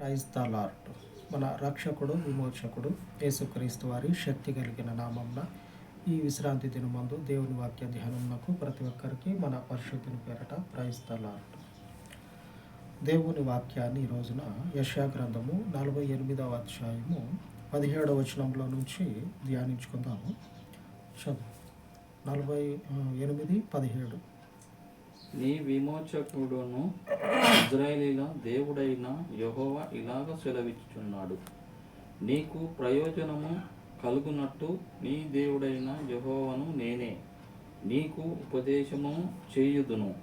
Praise the lord మన రక్షకుడు విమోచకుడు యేసుక్రీస్తు వారి శక్తి కలిగిన నామంన ఈ విశ్రాంతి దినమందు దేవుని వాక్య ధ్యానంకు ప్రతి ఒక్కరికి మన పరిశుద్ధిని పేరట ప్రైజ్ ద లార్డ్ దేవుని వాక్యాన్ని ఈ రోజున యశాగ్రంథము నలభై ఎనిమిదవ అధ్యాయము పదిహేడవ వచనంలో నుంచి ధ్యానించుకుందాము. చదువు. నలభై ఎనిమిది పదిహేడు. నీ విమోచకుడును ఇజ్రాయేలీల దేవుడైన యహోవ ఇలాగ సెలవిచ్చుచున్నాడు. నీకు ప్రయోజనము కలుగునట్టు నీ దేవుడైన యహోవను నేనే. నీకు ఉపదేశము చేయుదును.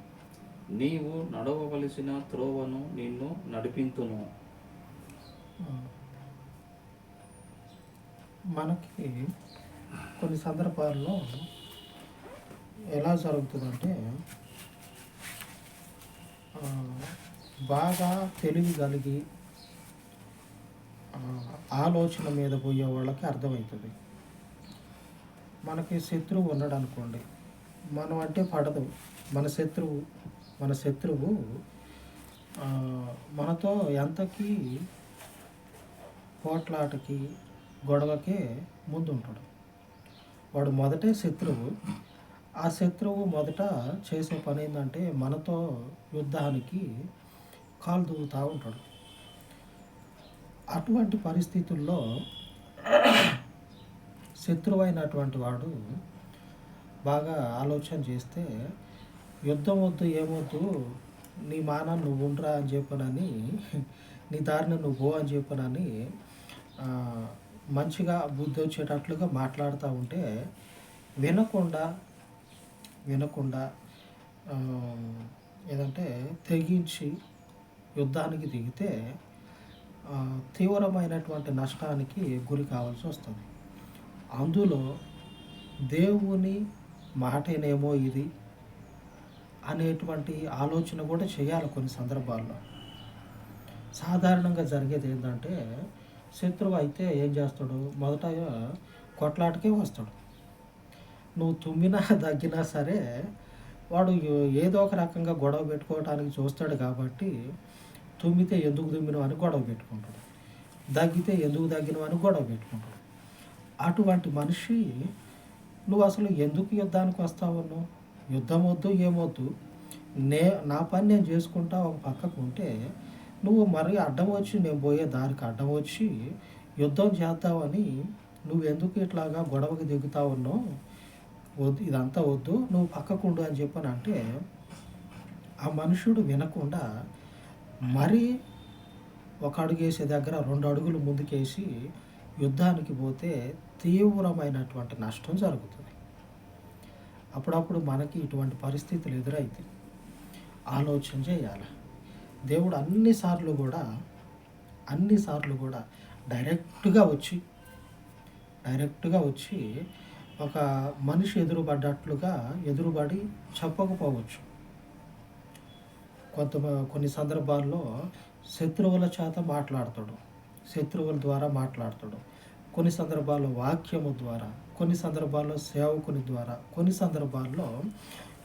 నీవు నడవవలసిన త్రోవను నిన్ను నడిపింతును. మనకి కొన్ని సందర్భాల్లో ఎలా జరుగుతుందంటే బాగా తెలివి కలిగి ఆలోచన మీద పోయే వాళ్ళకి అర్థమవుతుంది. మనకి శత్రువు ఉన్నాడు అనుకోండి మనం అంటే పడదు. మన శత్రువు మన శత్రువు మనతో ఎంతకీ పోట్లాటకి గొడవకే ముందు ఉంటాడు వాడు మొదటే శత్రువు ఆ శత్రువు మొదట చేసే పని ఏంటంటే మనతో యుద్ధానికి కాలు దూగుతూ ఉంటాడు. అటువంటి పరిస్థితుల్లో శత్రువు అయినటువంటి వాడు బాగా ఆలోచన చేస్తే యుద్ధం వద్దు ఏమొద్దు నీ మాన నువ్వు ఉండరా అని చెప్పనని నీ దారిని నువ్వు పో అని చెప్పనని మంచిగా బుద్ధి వచ్చేటట్లుగా మాట్లాడుతూ ఉంటే వినకుండా వినకుండా ఏదంటే తెగించి యుద్ధానికి దిగితే తీవ్రమైనటువంటి నష్టానికి గురి కావాల్సి వస్తుంది. అందులో దేవుని మాటేనేమో ఇది అనేటువంటి ఆలోచన కూడా చేయాలి కొన్ని సందర్భాల్లో. సాధారణంగా జరిగేది ఏంటంటే శత్రువు అయితే ఏం చేస్తాడు? మొదట కొట్లాటకే వస్తాడు. నువ్వు తుమ్మినా దగ్గినా సరే వాడు ఏదో ఒక రకంగా గొడవ పెట్టుకోవడానికి చూస్తాడు కాబట్టి తుమ్మితే ఎందుకు తుమ్మినవు అని గొడవ పెట్టుకుంటాడు. దగ్గితే ఎందుకు దగ్గినవు అని గొడవ పెట్టుకుంటాడు. అటువంటి మనిషి నువ్వు అసలు ఎందుకు యుద్ధానికి వస్తావు నువ్వు యుద్ధం వద్దు ఏమొద్దు? నే నా పని నేను చేసుకుంటా ఒక పక్కకు ఉంటే నువ్వు మరి అడ్డం వచ్చి నేను పోయే దారికి అడ్డం వచ్చి యుద్ధం చేద్దామని నువ్వు ఎందుకు ఇట్లాగా గొడవకి దిగుతా ఉన్నావు వద్దు ఇదంతా వద్దు నువ్వు పక్కకుండు అని చెప్పని అంటే ఆ మనుషుడు వినకుండా మరి ఒక అడుగు వేసే దగ్గర రెండు అడుగులు ముందుకేసి యుద్ధానికి పోతే తీవ్రమైనటువంటి నష్టం జరుగుతుంది. అప్పుడప్పుడు మనకి ఇటువంటి పరిస్థితులు ఎదురైతే ఆలోచన చేయాలి. దేవుడు అన్నిసార్లు కూడా అన్నిసార్లు కూడా డైరెక్ట్గా వచ్చి డైరెక్ట్గా వచ్చి ఒక మనిషి ఎదురుపడ్డట్లుగా ఎదురుపడి చెప్పకపోవచ్చు కొంత కొన్ని సందర్భాల్లో శత్రువుల చేత మాట్లాడతాడు. శత్రువుల ద్వారా మాట్లాడతాడు. కొన్ని సందర్భాల్లో వాక్యము ద్వారా కొన్ని సందర్భాల్లో సేవకుని ద్వారా కొన్ని సందర్భాల్లో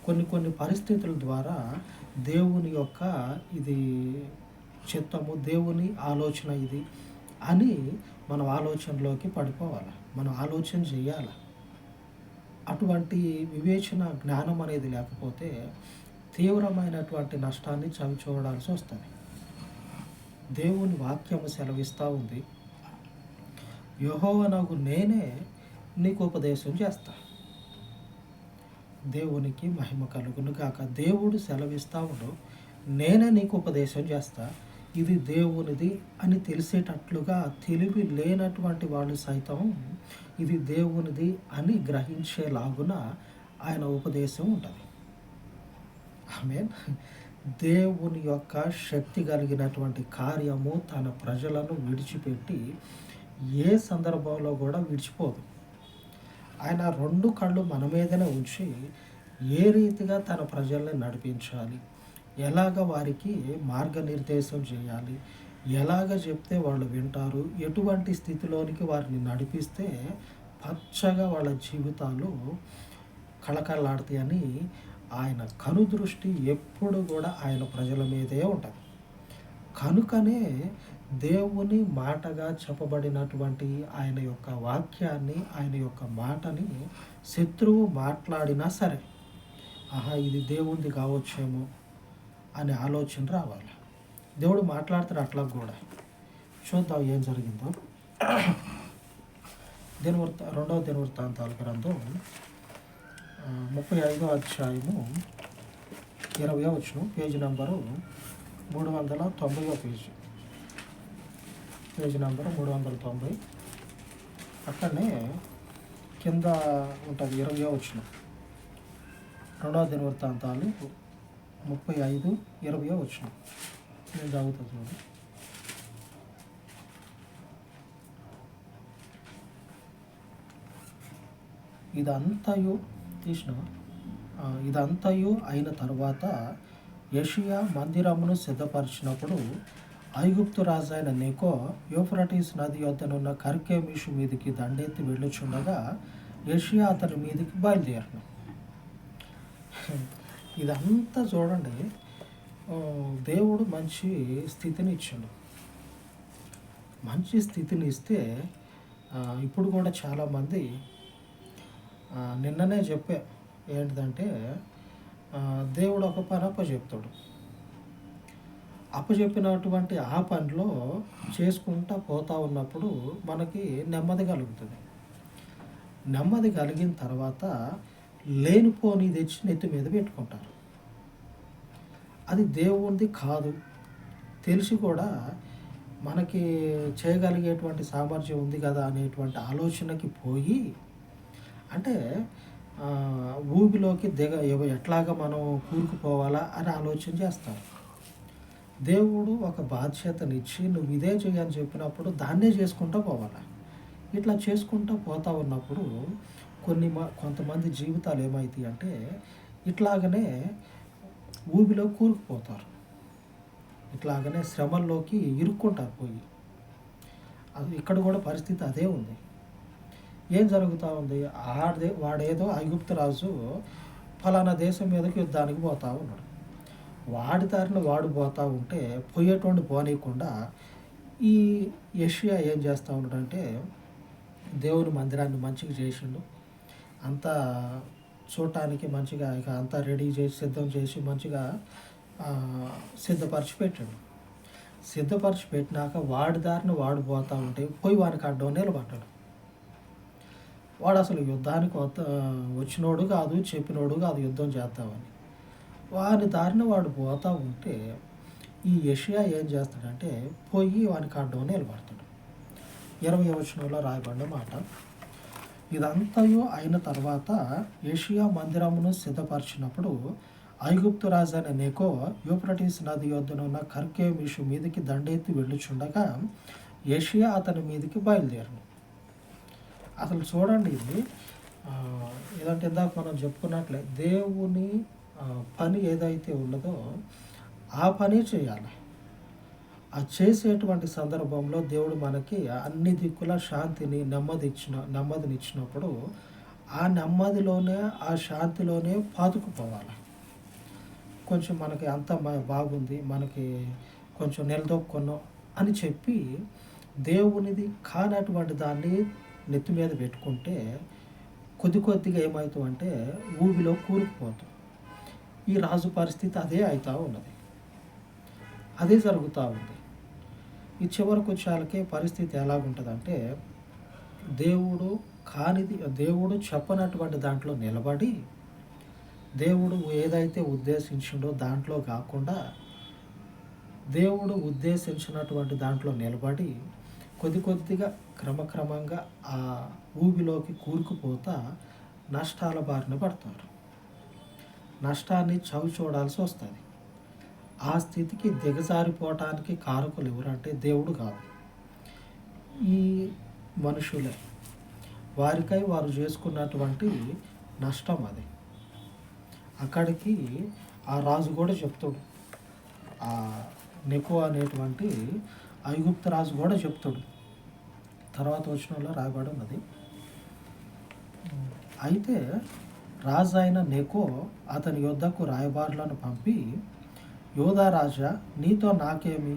కొన్ని కొన్ని పరిస్థితుల ద్వారా దేవుని యొక్క ఇది చిత్తము దేవుని ఆలోచన ఇది అని మనం ఆలోచనలోకి పడిపోవాలి. మనం ఆలోచన చేయాలి. అటువంటి వివేచన జ్ఞానం అనేది లేకపోతే తీవ్రమైనటువంటి నష్టాన్ని చవి చూడాల్సి వస్తుంది. దేవుని వాక్యము సెలవిస్తూ ఉంది. యహోవనగు నేనే నీకు ఉపదేశం చేస్తా. దేవునికి మహిమ కలుగును కాక దేవుడు సెలవిస్తా ఉండు నేనే నీకు ఉపదేశం చేస్తా. ఇది దేవునిది అని తెలిసేటట్లుగా తెలివి లేనటువంటి వాళ్ళు సైతం ఇది దేవునిది అని గ్రహించేలాగున ఆయన ఉపదేశం ఉంటుంది. ఆమె దేవుని యొక్క శక్తి కలిగినటువంటి కార్యము తన ప్రజలను విడిచిపెట్టి ఏ సందర్భంలో కూడా విడిచిపోదు. ఆయన రెండు కళ్ళు మన మీదనే ఉంచి ఏ రీతిగా తన ప్రజల్ని నడిపించాలి? ఎలాగ వారికి మార్గనిర్దేశం చేయాలి? ఎలాగ చెప్తే వాళ్ళు వింటారు? ఎటువంటి స్థితిలోనికి వారిని నడిపిస్తే పచ్చగా వాళ్ళ జీవితాలు కళకళలాడతాయని ఆయన కనుదృష్టి ఎప్పుడు కూడా ఆయన ప్రజల మీదే ఉంటుంది. కనుకనే దేవుని మాటగా చెప్పబడినటువంటి ఆయన యొక్క వాక్యాన్ని ఆయన యొక్క మాటని శత్రువు మాట్లాడినా సరే ఆహా ఇది దేవుంది కావచ్చేమో అనే ఆలోచన రావాలి. దేవుడు మాట్లాడతాడు అట్లా కూడా. చూద్దాం ఏం జరిగిందో. దినవృత్త రెండవ దినవృత్తాంతాల గ్రంథం ముప్పై ఐదో అధ్యాయము ఇరవై వచ్చిన పేజీ నంబరు మూడు వందల తొంభైవ పేజీ. పేజీ నంబరు మూడు వందల తొంభై. అక్కడనే కింద ఉంటుంది ఇరవై వచ్చిన రెండవ దినవృత్తాంతాలు ముప్పై ఐదు ఇరవయో వచ్చిన నేను చదువుతా చూడండి ఇదంతయు తీసిన ఇదంతయు అయిన తర్వాత యషియా మందిరమును సిద్ధపరిచినప్పుడు ఐగుప్తు రాజైన నీకో యూఫ్రటీస్ నది యొద్దనున్న కర్కేమిషు మీదికి దండెత్తి వెళ్ళుచుండగా యషియా అతని మీదికి బయలుదేరను. ఇదంతా చూడండి. దేవుడు మంచి స్థితిని ఇచ్చాడు. మంచి స్థితిని ఇస్తే ఇప్పుడు కూడా చాలామంది నిన్ననే చెప్పా ఏంటిదంటే దేవుడు ఒక పని అప్పచెప్తాడు. అప్పచెప్పినటువంటి ఆ పనిలో చేసుకుంటా పోతా ఉన్నప్పుడు మనకి నెమ్మది కలుగుతుంది. నెమ్మది కలిగిన తర్వాత లేనిపోని తెచ్చి నెత్తి మీద పెట్టుకుంటారు. అది దేవుడిది కాదు. తెలిసి కూడా మనకి చేయగలిగేటువంటి సామర్థ్యం ఉంది కదా అనేటువంటి ఆలోచనకి పోయి అంటే ఊబిలోకి దిగ ఎట్లాగా మనం కూరుకుపోవాలా అని ఆలోచన చేస్తారు. దేవుడు ఒక బాధ్యతనిచ్చి నువ్వు ఇదే చేయని చెప్పినప్పుడు దాన్నే చేసుకుంటూ పోవాలి? ఇట్లా చేసుకుంటూ పోతా ఉన్నప్పుడు కొన్ని మ కొంతమంది జీవితాలు ఏమవుతాయి అంటే ఇట్లాగనే ఊబిలో కూరుకుపోతారు. ఇట్లాగనే శ్రమల్లోకి ఇరుక్కుంటారు పోయి. అది ఇక్కడ కూడా పరిస్థితి అదే ఉంది. ఏం జరుగుతూ ఉంది? ఆడే వాడేదో ఐగుప్తు రాజు ఫలానా దేశం మీదకి యుద్ధానికి పోతూ ఉన్నాడు. వాడి దారిన వాడు పోతూ ఉంటే పోయేటువంటి పోనీయకుండా ఈ యషియా ఏం చేస్తూ ఉన్నాడంటే దేవుని మందిరాన్ని మంచిగా చేసిండు. అంతా చూడటానికి మంచిగా ఇక అంతా రెడీ చేసి సిద్ధం చేసి మంచిగా సిద్ధపరిచి పెట్టాడు సిద్ధపరిచి పెట్టినాక వాడి దారిన వాడు పోతా ఉంటే పోయి వానికి అడ్డం నిలబడ్డాడు వాడు అసలు యుద్ధానికి వద్ద వచ్చినోడు కాదు చెప్పినోడు కాదు యుద్ధం చేద్దామని వాని దారిన వాడు పోతా ఉంటే ఈ యషియా ఏం చేస్తాడంటే పోయి వానికి అడ్డం నిలబడతాడు ఇరవై వచ్చినలో రాయబడిన మాట. ఇదంతయు అయిన తర్వాత ఏషియా మందిరమును సిద్ధపరిచినప్పుడు ఐగుప్తు రాజైన నెకో యూప్రటీస్ నది యొద్దనున్న కర్కేమిషు మీదకి దండెత్తి వెళ్ళుచుండగా ఏషియా అతని మీదకి బయలుదేరను. అసలు చూడండి ఇది. ఏదంటే ఇందాక మనం చెప్పుకున్నట్లే దేవుని పని ఏదైతే ఉన్నదో ఆ పని చేయాలి. ఆ చేసేటువంటి సందర్భంలో దేవుడు మనకి అన్ని దిక్కుల శాంతిని నెమ్మది ఇచ్చిన నెమ్మదిని ఇచ్చినప్పుడు ఆ నెమ్మదిలోనే ఆ శాంతిలోనే పాతుకుపోవాలి. కొంచెం మనకి అంత బాగుంది మనకి కొంచెం నిలదొక్కున్నాం అని చెప్పి దేవునిది కానటువంటి దాన్ని నెత్తి మీద పెట్టుకుంటే కొద్ది కొద్దిగా ఏమవుతుందంటే ఊబిలో కూరుకుపోతాం. ఈ రాజు పరిస్థితి అదే అవుతూ ఉన్నది. అదే జరుగుతూ ఉంది. ఈ చివరికి వచ్చేళ్ళకే పరిస్థితి ఎలాగుంటుందంటే దేవుడు కానిది దేవుడు చెప్పనటువంటి దాంట్లో నిలబడి దేవుడు ఏదైతే ఉద్దేశించిండో దాంట్లో కాకుండా దేవుడు ఉద్దేశించినటువంటి దాంట్లో నిలబడి కొద్ది కొద్దిగా క్రమక్రమంగా ఆ ఊబిలోకి కూరుకుపోతా నష్టాల బారిన పడతారు. నష్టాన్ని చవి చూడాల్సి వస్తుంది. ఆ స్థితికి దిగజారిపోవటానికి కారకులు ఎవరంటే దేవుడు కాదు. ఈ మనుషులే. వారికై వారు చేసుకున్నటువంటి నష్టం అది. అక్కడికి ఆ రాజు కూడా చెప్తాడు. ఆ నెకో అనేటువంటి ఐగుప్త రాజు కూడా చెప్తాడు. తర్వాత వచ్చిన రాయబడి ఉన్నది అయితే రాజు అయిన నెకో అతని యొద్దకు రాయబారులను పంపి యోధరాజా నీతో నాకేమి?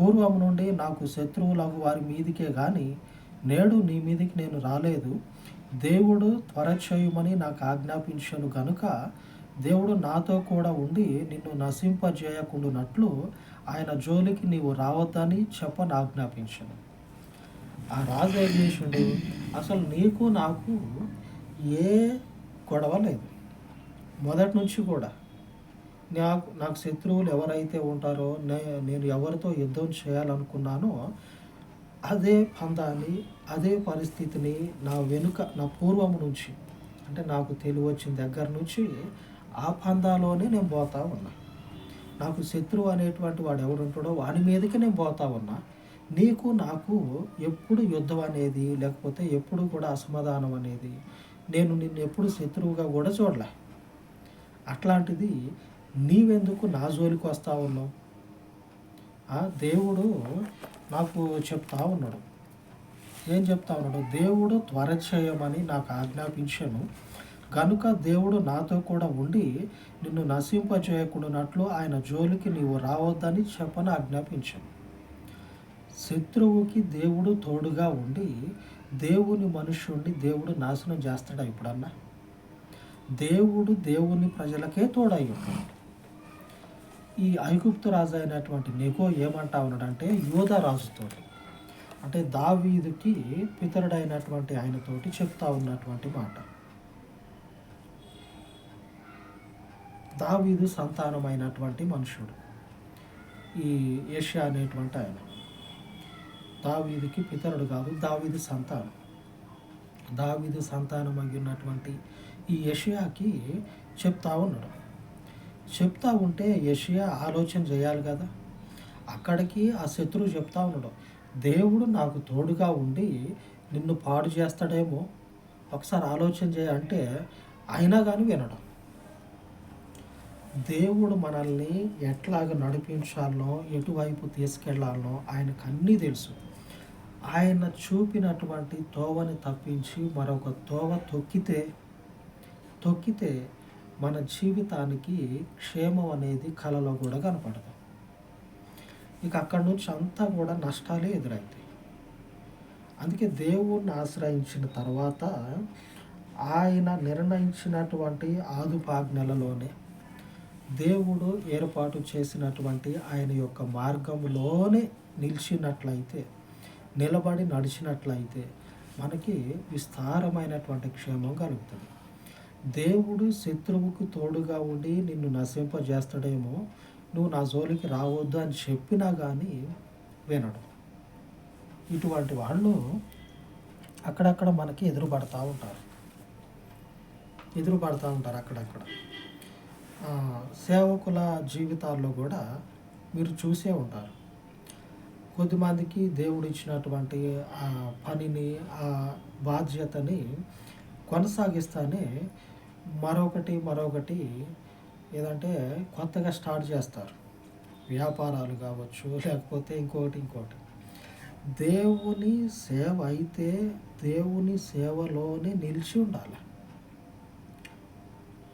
పూర్వం నుండి నాకు శత్రువులకు వారి మీదికే కానీ నేడు నీ మీదికి నేను రాలేదు. దేవుడు త్వర చేయమని నాకు ఆజ్ఞాపించను కనుక దేవుడు నాతో కూడా ఉండి నిన్ను నశింపజేయకుండానట్లు ఆయన జోలికి నీవు రావద్దని చెప్పని ఆజ్ఞాపించను. ఆ రాజు ఏం చేసిండు? అసలు నీకు నాకు ఏ గొడవ లేదు. మొదటి నుంచి కూడా నాకు నాకు శత్రువులు ఎవరైతే ఉంటారో నే నేను ఎవరితో యుద్ధం చేయాలనుకున్నానో అదే పందాన్ని అదే పరిస్థితిని నా వెనుక నా పూర్వం నుంచి అంటే నాకు తెలివి వచ్చిన దగ్గర నుంచి ఆ పందాలోనే నేను పోతా ఉన్నా. నాకు శత్రువు అనేటువంటి వాడు ఎవడుంటాడో వాడి మీదకి నేను పోతా ఉన్నా. నీకు నాకు ఎప్పుడు యుద్ధం అనేది లేకపోతే ఎప్పుడు కూడా అసమాధానం అనేది నేను నిన్ను ఎప్పుడు శత్రువుగా కూడా చూడలే. అట్లాంటిది నీవెందుకు నా జోలికి వస్తా ఉన్నావు? ఆ దేవుడు నాకు చెప్తా ఉన్నాడు. ఏం చెప్తా ఉన్నాడు? దేవుడు త్వర చేయమని నాకు ఆజ్ఞాపించాను. కనుక దేవుడు నాతో కూడా ఉండి నిన్ను నశింపజేయకుండానట్లు ఆయన జోలికి నీవు రావద్దని చెప్పని ఆజ్ఞాపించాను. శత్రువుకి దేవుడు తోడుగా ఉండి దేవుని మనుష్యుణ్ణి దేవుడు నాశనం చేస్తాడా ఇప్పుడన్నా? దేవుడు దేవుని ప్రజలకే తోడై ఉంటాడు ఈ ఐగుప్తు రాజు అయినటువంటి నెగో ఏమంటా ఉన్నాడంటే యోధ రాజుతో అంటే దావీదుకి పితరుడైనటువంటి ఆయనతోటి చెప్తా ఉన్నటువంటి మాట. దావీదు సంతానమైనటువంటి మనుషుడు ఈ ఏషియా అనేటువంటి ఆయన. దావీదుకి పితరుడు కాదు దావీదు సంతానం. దావీదు సంతానం అయి ఉన్నటువంటి ఈ యషియాకి చెప్తా ఉన్నాడు. చెప్తా ఉంటే యషియా ఆలోచన చేయాలి కదా? అక్కడికి ఆ శత్రువు చెప్తా ఉండడం దేవుడు నాకు తోడుగా ఉండి నిన్ను పాడు చేస్తాడేమో? ఒకసారి ఆలోచన చేయ అంటే అయినా కానీ వినడం. దేవుడు మనల్ని ఎట్లాగ నడిపించాలనో ఎటువైపు తీసుకెళ్ళాలనో ఆయనకు అన్నీ తెలుసు. ఆయన చూపినటువంటి తోవని తప్పించి మరొక తోవ తొక్కితే తొక్కితే మన జీవితానికి క్షేమం అనేది కలలో కూడా కనపడదు. ఇక అక్కడి నుంచి అంతా కూడా నష్టాలే ఎదురవుతాయి అందుకే దేవుణ్ణి ఆశ్రయించిన తర్వాత ఆయన నిర్ణయించినటువంటి ఆదుపాజ్ఞలలోనే దేవుడు ఏర్పాటు చేసినటువంటి ఆయన యొక్క మార్గంలోనే నిలిచినట్లయితే నిలబడి నడిచినట్లయితే మనకి విస్తారమైనటువంటి క్షేమం కలుగుతుంది. దేవుడు శత్రువుకు తోడుగా ఉండి నిన్ను నశింపజేస్తాడేమో నువ్వు నా జోలికి రావద్దు అని చెప్పినా కానీ వినడు. ఇటువంటి వాళ్ళు అక్కడక్కడ మనకి ఎదురుపడతా ఉంటారు. ఎదురుపడతా ఉంటారు అక్కడక్కడ. సేవకుల జీవితాల్లో కూడా మీరు చూసే ఉంటారు. కొద్దిమందికి దేవుడు ఇచ్చినటువంటి ఆ పనిని ఆ బాధ్యతని కొనసాగిస్తానే మరొకటి మరొకటి ఏదంటే కొత్తగా స్టార్ట్ చేస్తారు. వ్యాపారాలు కావచ్చు లేకపోతే ఇంకోటి ఇంకోటి. దేవుని సేవ అయితే దేవుని సేవలోనే నిలిచి ఉండాలి.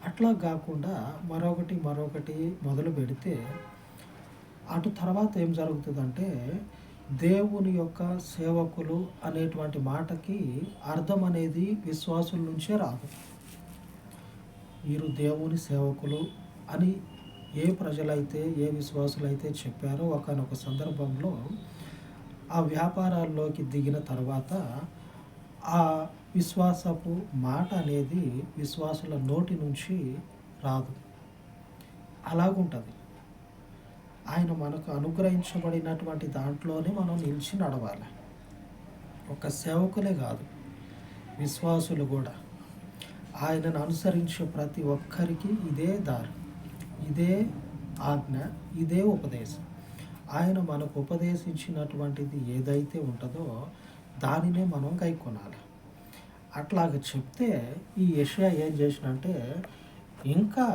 అట్లా కాకుండా మరొకటి మరొకటి మొదలు పెడితే అటు తర్వాత ఏం జరుగుతుందంటే దేవుని యొక్క సేవకులు అనేటువంటి మాటకి అర్థం అనేది విశ్వాసుల నుంచే రాదు. వీరు దేవుని సేవకులు అని ఏ ప్రజలైతే ఏ విశ్వాసులైతే చెప్పారో ఒకనొక సందర్భంలో ఆ వ్యాపారాల్లోకి దిగిన తర్వాత ఆ విశ్వాసపు మాట అనేది విశ్వాసుల నోటి నుంచి రాదు. అలాగుంటుంది. ఆయన మనకు అనుగ్రహించబడినటువంటి దాంట్లోనే మనం నిలిచి నడవాలి. ఒక సేవకులే కాదు విశ్వాసులు కూడా. ఆయనను అనుసరించే ప్రతి ఒక్కరికి ఇదే దారి ఇదే ఆజ్ఞ ఇదే ఉపదేశం. ఆయన మనకు ఉపదేశించినటువంటిది ఏదైతే ఉంటుందో దానినే మనం కైకొనాలి. అట్లాగ చెప్తే ఈ యషయా ఏం చేసినంటే ఇంకా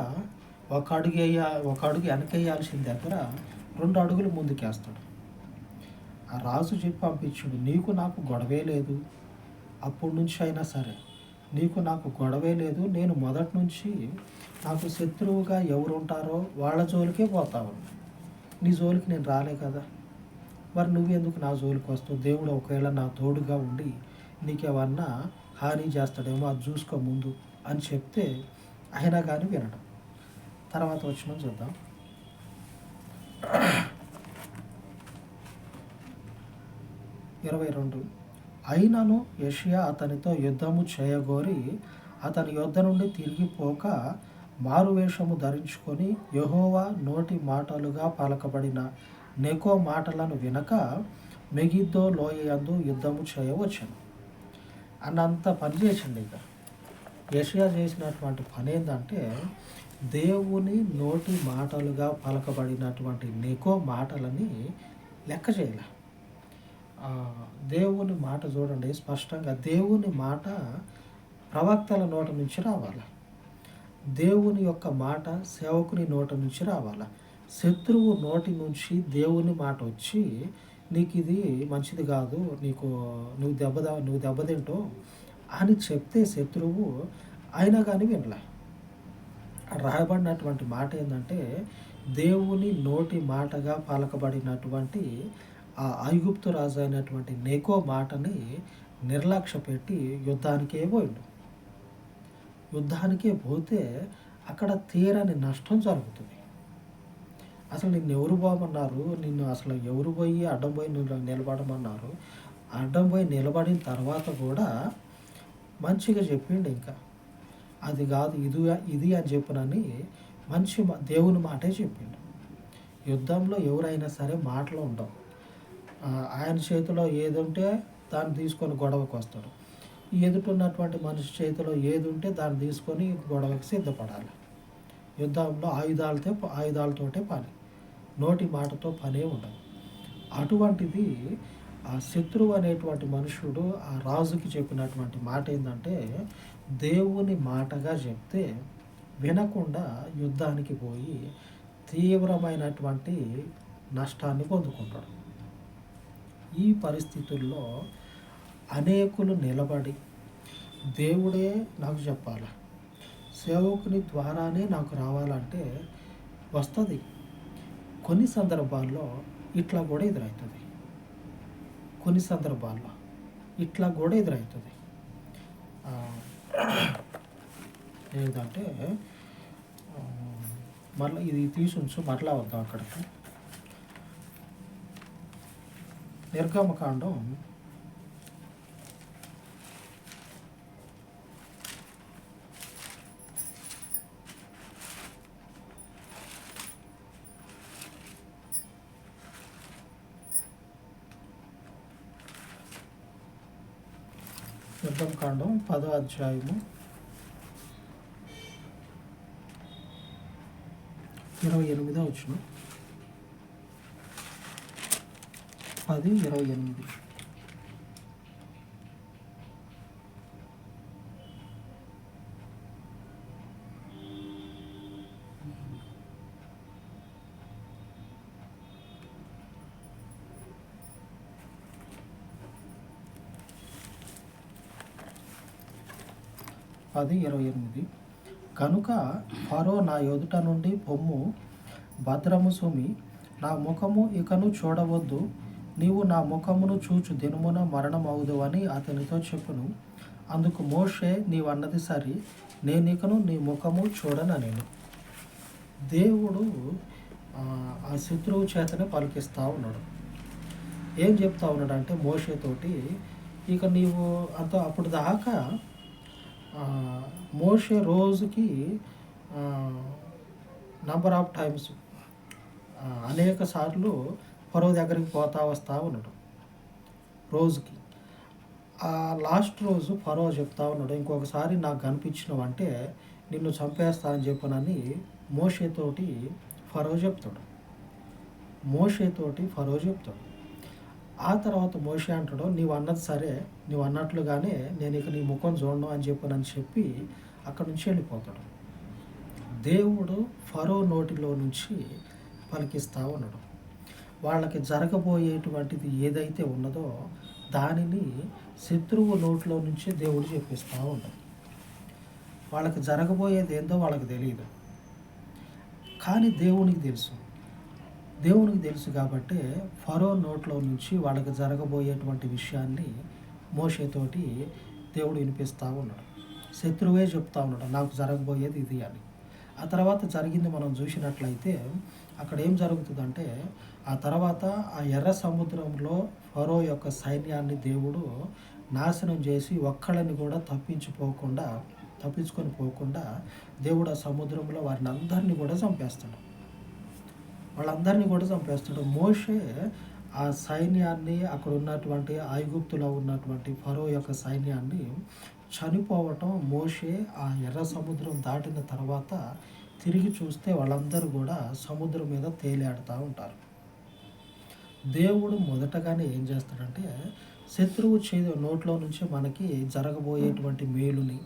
ఒక అడుగు వేయ ఒక అడుగు వెనకేయాల్సిన దగ్గర రెండు అడుగులు ముందుకేస్తాడు. ఆ రాజు చెప్పి పంపించుడు నీకు నాకు గొడవే లేదు. అప్పటి నుంచి అయినా సరే నీకు నాకు గొడవే లేదు. నేను మొదటి నుంచి నాకు శత్రువుగా ఎవరు ఉంటారో వాళ్ళ జోలికే పోతా ఉన్నా. నీ జోలికి నేను రాలే కదా. మరి నువ్వెందుకు నా జోలికి వస్తావు? దేవుడు ఒకవేళ నా తోడుగా ఉండి నీకేమన్నా హాని చేస్తాడేమో అది చూసుకో ముందు అని చెప్తే అయినా కానీ వినడం. తర్వాత వచ్చిన చూద్దాం. ఇరవై రెండు. అయినను యషియా అతనితో యుద్ధము చేయగోరి అతని యుద్ధ నుండి తిరిగిపోక మారువేషము ధరించుకొని యహోవా నోటి మాటలుగా పలకబడిన నెకో మాటలను వినక మెగిద్దో లోయందు యుద్ధము చేయవచ్చును. అన్నంత పని చేసింది ఇక. యషియా చేసినటువంటి పని ఏంటంటే దేవుని నోటి మాటలుగా పలకబడినటువంటి నెకో మాటలని లెక్క చేయాలి. దేవుని మాట చూడండి స్పష్టంగా దేవుని మాట ప్రవక్తల నోట నుంచి రావాలి. దేవుని యొక్క మాట సేవకుని నోట నుంచి రావాలి. శత్రువు నోటి నుంచి దేవుని మాట వచ్చి నీకు ఇది మంచిది కాదు నీకు నువ్వు దెబ్బ నువ్వు దెబ్బతింటో అని చెప్తే శత్రువు అయినా కానీ వినలే. రాయబడినటువంటి మాట ఏంటంటే దేవుని నోటి మాటగా పలకబడినటువంటి ఆ ఐగుప్తు రాజు అయినటువంటి నేకో మాటని నిర్లక్ష్య పెట్టి యుద్ధానికే పోయిండు. యుద్ధానికే పోతే అక్కడ తీరని నష్టం జరుగుతుంది. అసలు నిన్ను ఎవరు పోమన్నారు? నిన్ను అసలు ఎవరు పోయి అడ్డం పోయి నిన్ను నిలబడమన్నారు? అడ్డం పోయి నిలబడిన తర్వాత కూడా మంచిగా చెప్పిండు ఇంకా. అది కాదు ఇది ఇది అని చెప్పినని మంచి మా- దేవుని మాటే చెప్పిండు. యుద్ధంలో ఎవరైనా సరే మాటలు ఉండవు. ఆయన చేతిలో ఏది ఉంటే దాన్ని తీసుకొని గొడవకు వస్తాడు ఎదుటిన్నటువంటి మనిషి చేతిలో ఏది ఉంటే దాన్ని తీసుకొని గొడవకి సిద్ధపడాలి. యుద్ధంలో ఆయుధాలతో ఆయుధాలతోటే పని. నోటి మాటతో పనే ఉండదు. అటువంటిది ఆ శత్రువు అనేటువంటి మనుషుడు ఆ రాజుకి చెప్పినటువంటి మాట ఏంటంటే దేవుని మాటగా చెప్తే వినకుండా యుద్ధానికి పోయి తీవ్రమైనటువంటి నష్టాన్ని పొందుకుంటాడు. ఈ పరిస్థితుల్లో అనేకులు నిలబడి దేవుడే నాకు చెప్పాలి? సేవకుని ద్వారానే నాకు రావాలంటే వస్తుంది. కొన్ని సందర్భాల్లో ఇట్లా కూడా ఎదురవుతుంది కొన్ని సందర్భాల్లో ఇట్లా కూడా ఎదురవుతుంది ఏంటంటే ఆ, మళ్ళీ ఇది తీసుంచు మరలా వద్దాం అక్కడికి. నిర్గమకాండం. నిర్గమకాండం పదో అధ్యాయము. ఇరవై ఎనిమిదో వచ్చిన పది ఇరవై ఎనిమిది. పది ఇరవై ఎనిమిది. కనుక ఫరో నా ఎదుట నుండి పొమ్ము భద్రము సుమి నా ముఖము ఇకను చూడవద్దు. నీవు నా ముఖమును చూచు దినమున మరణమవుదు అని అతనితో చెప్పును. అందుకు మోషే నీవన్నది సరి నేనికను నీ ముఖము చూడననేను. దేవుడు ఆ, శత్రువు చేతనే పలికిస్తూ ఉన్నాడు. ఏం చెప్తా ఉన్నాడు అంటే మోషేతోటి ఇక నీవు అంత అప్పుడు దాకా మోషే రోజుకి నంబర్ ఆఫ్ టైమ్స్ అనేక సార్లు ఫరో దగ్గరికి పోతా వస్తూ ఉన్నాడు. రోజుకి. ఆ లాస్ట్ రోజు ఫరో చెప్తా ఉన్నాడు ఇంకొకసారి నాకు కనిపించినవంటే నిన్ను చంపేస్తా అని చెప్పనని మోషేతోటి ఫరో చెప్తాడు. మోషేతోటి ఫరో చెప్తాడు. ఆ తర్వాత మోషే అంటాడు నీవు అన్నది సరే నీవు అన్నట్లుగానే నేను ఇక నీ ముఖం చూడను అని చెప్పనని చెప్పి అక్కడ నుంచి వెళ్ళిపోతాడు. దేవుడు ఫరో నోటిలో నుంచి పలికిస్తూ ఉన్నాడు. వాళ్ళకి జరగబోయేటువంటిది ఏదైతే ఉన్నదో దానిని శత్రువు నోట్లో నుంచి దేవుడు చెప్పిస్తూ ఉంటాడు వాళ్ళకి జరగబోయేది ఏందో వాళ్ళకి తెలియదు కానీ దేవునికి తెలుసు. దేవునికి తెలుసు కాబట్టి ఫరో నోట్లో నుంచి వాళ్ళకి జరగబోయేటువంటి విషయాన్ని మోషేతోటి దేవుడు వినిపిస్తూ ఉన్నాడు. శత్రువే చెప్తా ఉన్నాడు నాకు జరగబోయేది ఇది అని. ఆ తర్వాత జరిగింది మనం చూసినట్లయితే అక్కడ ఏం జరుగుతుందంటే ఆ తర్వాత ఆ ఎర్ర సముద్రంలో ఫరో యొక్క సైన్యాన్ని దేవుడు నాశనం చేసి ఒక్కళ్ళని కూడా తప్పించిపోకుండా తప్పించుకొని పోకుండా దేవుడు ఆ సముద్రంలో వారిని అందరినీ కూడా చంపేస్తాడు. వాళ్ళందరినీ కూడా చంపేస్తాడు. మోషే ఆ సైన్యాన్ని అక్కడ ఉన్నటువంటి ఐగుప్తులో ఉన్నటువంటి ఫరో యొక్క సైన్యాన్ని చనిపోవటం మోషే ఆ ఎర్ర సముద్రం దాటిన తర్వాత తిరిగి చూస్తే వాళ్ళందరూ కూడా సముద్రం మీద తేలియాడుతూ ఉంటారు. దేవుడు మొదటగానే ఏం చేస్తాడంటే శత్రువు చే నోట్లో నుంచి మనకి జరగబోయేటువంటి మేలుని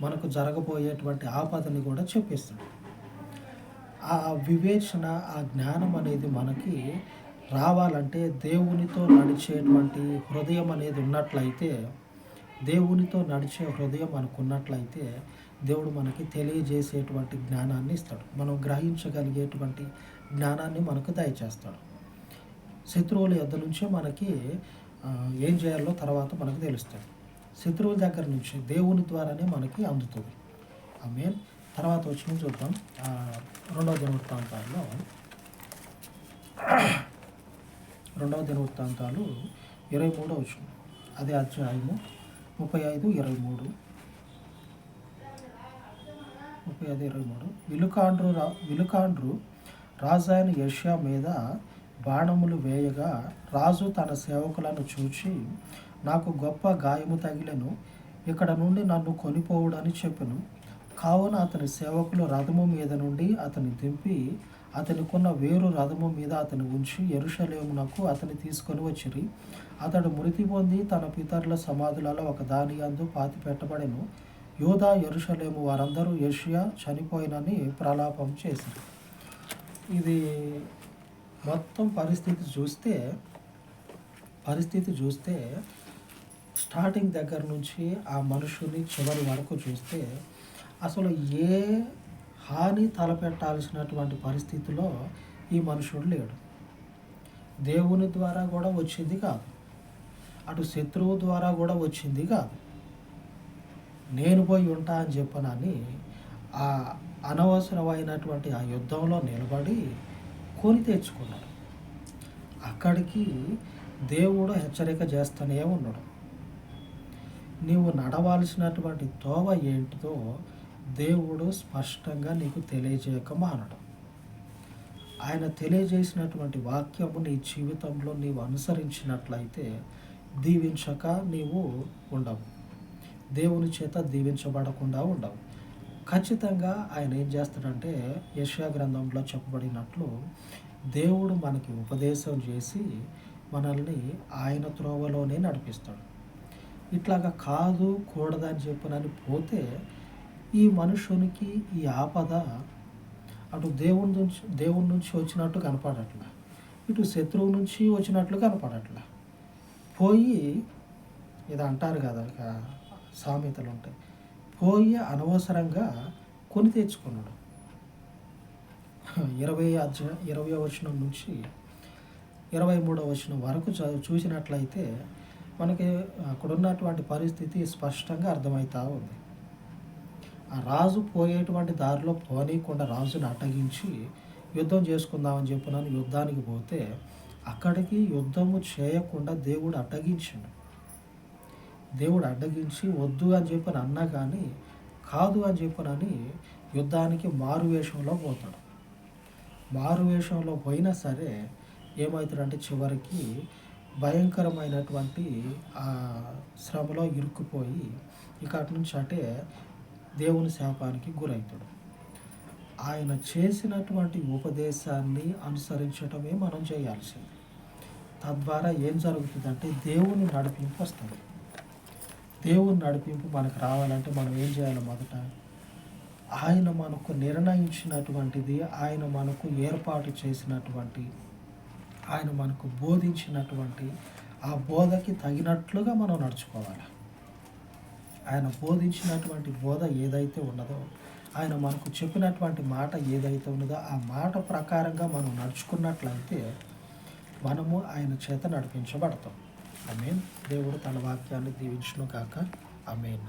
మనకు జరగబోయేటువంటి ఆపదని కూడా చెప్పిస్తాడు. ఆ వివేచన ఆ జ్ఞానం అనేది మనకి రావాలంటే దేవునితో నడిచేటువంటి హృదయం అనేది ఉన్నట్లయితే దేవునితో నడిచే హృదయం మనకు ఉన్నట్లయితే దేవుడు మనకి తెలియజేసేటువంటి జ్ఞానాన్ని ఇస్తాడు. మనం గ్రహించగలిగేటువంటి జ్ఞానాన్ని మనకు దయచేస్తాడు. శత్రువుల యొద్ద నుంచే మనకి ఏం చేయాలో తర్వాత మనకు తెలుస్తుంది శత్రువుల దగ్గర నుంచి దేవుని ద్వారానే మనకి అందుతుంది. ఆ తర్వాత వచ్చిన చూద్దాం. రెండవ దినవృత్తాంతాల్లో రెండవ దినవృత్తాంతాలు ఇరవై మూడో వచ్చిన అదే అధ్యాయము ముప్పై ఐదు ఇరవై మూడు. ముప్పై ఐదు ఇరవై మూడు. విలుకాండ్రు రా విలుకాండ్రు రాజైన యష్యా మీద బాణములు వేయగా రాజు తన సేవకులను చూచి నాకు గొప్ప గాయము తగిలను. ఇక్కడ నుండి నన్ను కొనిపోవుడని చెప్పెను. కావున అతని సేవకులు రథము మీద నుండి అతని దింపి అతనికున్న వేరు రథము మీద అతని ఉంచి ఎరుషలేమునకు అతని తీసుకొని వచ్చిరి. అతడు మృతి పొంది తన పితరుల సమాధులలో ఒక దాని అందు పాతి పెట్టబడెను. యోధా ఎరుషలేము వారందరూ ఏషియా చనిపోయినని ప్రలాపం చేశారు ఇది మొత్తం పరిస్థితి చూస్తే పరిస్థితి చూస్తే స్టార్టింగ్ దగ్గర నుంచి ఆ మనుషుని చివరి వరకు చూస్తే అసలు ఏ హాని తలపెట్టాల్సినటువంటి పరిస్థితిలో ఈ మనుషుడు లేడు. దేవుని ద్వారా కూడా వచ్చింది కాదు. అటు శత్రువు ద్వారా కూడా వచ్చింది కాదు. నేను పోయి ఉంటా అని చెప్పనని ఆ అనవసరమైనటువంటి ఆ యుద్ధంలో నిలబడి కొని తెచ్చుకున్నాడు. అక్కడికి దేవుడు హెచ్చరిక చేస్తూనే ఉన్నాడు. నీవు నడవాల్సినటువంటి తోవ ఏంటిదో దేవుడు స్పష్టంగా నీకు తెలియజేయక మానడం ఆయన తెలియజేసినటువంటి వాక్యము నీ జీవితంలో నీవు అనుసరించినట్లయితే దీవించక నీవు ఉండవు. దేవుని చేత దీవించబడకుండా ఉండవు. ఖచ్చితంగా ఆయన ఏం చేస్తాడంటే యశా గ్రంథంలో చెప్పబడినట్లు దేవుడు మనకి ఉపదేశం చేసి మనల్ని ఆయన త్రోవలోనే నడిపిస్తాడు. ఇట్లాగా కాదు కూడదని చెప్పనని పోతే ఈ మనుషునికి ఈ ఆపద అటు దేవుని నుంచి దేవుని నుంచి వచ్చినట్టు కనపడట్లా. ఇటు శత్రువు నుంచి వచ్చినట్లు కనపడట్లా. పోయి ఇది అంటారు కదా సామెతలు ఉంటాయి. పోయి అనవసరంగా కొని తెచ్చుకున్నాడు. ఇరవై అధ్యాయ ఇరవై వచనం నుంచి ఇరవై మూడవ వచనం వరకు చ- చూసినట్లయితే మనకి అక్కడ ఉన్నటువంటి పరిస్థితి స్పష్టంగా అర్థమవుతూ ఉంది. ఆ రాజు పోయేటువంటి దారిలో పోనీయకుండా రాజుని అటగించి యుద్ధం చేసుకుందామని చెప్పినాను యుద్ధానికి పోతే అక్కడికి యుద్ధము చేయకుండా దేవుడు అడ్డగించాడు. దేవుడు అడ్డగించి వద్దు అని చెప్పని అన్నా కానీ కాదు అని చెప్పనని యుద్ధానికి మారు వేషంలో పోతాడు. మారు వేషంలో పోయినా సరే ఏమవుతాడంటే చివరికి భయంకరమైనటువంటి ఆ శ్రమలో ఇరుక్కుపోయి ఇక అటు నుంచి అంటే దేవుని శాపానికి గురవుతాడు. ఆయన చేసినటువంటి ఉపదేశాన్ని అనుసరించటమే మనం చేయాల్సింది. తద్వారా ఏం జరుగుతుందంటే దేవుని నడిపింపు వస్తుంది. దేవుని నడిపింపు మనకు రావాలంటే మనం ఏం చేయాలి మొదట? ఆయన మనకు నిర్ణయించినటువంటిది ఆయన మనకు ఏర్పాటు చేసినటువంటి ఆయన మనకు బోధించినటువంటి ఆ బోధకి తగినట్లుగా మనం నడుచుకోవాలి. ఆయన బోధించినటువంటి బోధ ఏదైతే ఉన్నదో ఆయన మనకు చెప్పినటువంటి మాట ఏదైతే ఉన్నదో ఆ మాట ప్రకారంగా మనం నడుచుకున్నట్లయితే మనము ఆయన చేత నడిపించబడతాం. అమేన్ దేవుడు తన వాక్యాన్ని దీవించును కాక అమేన్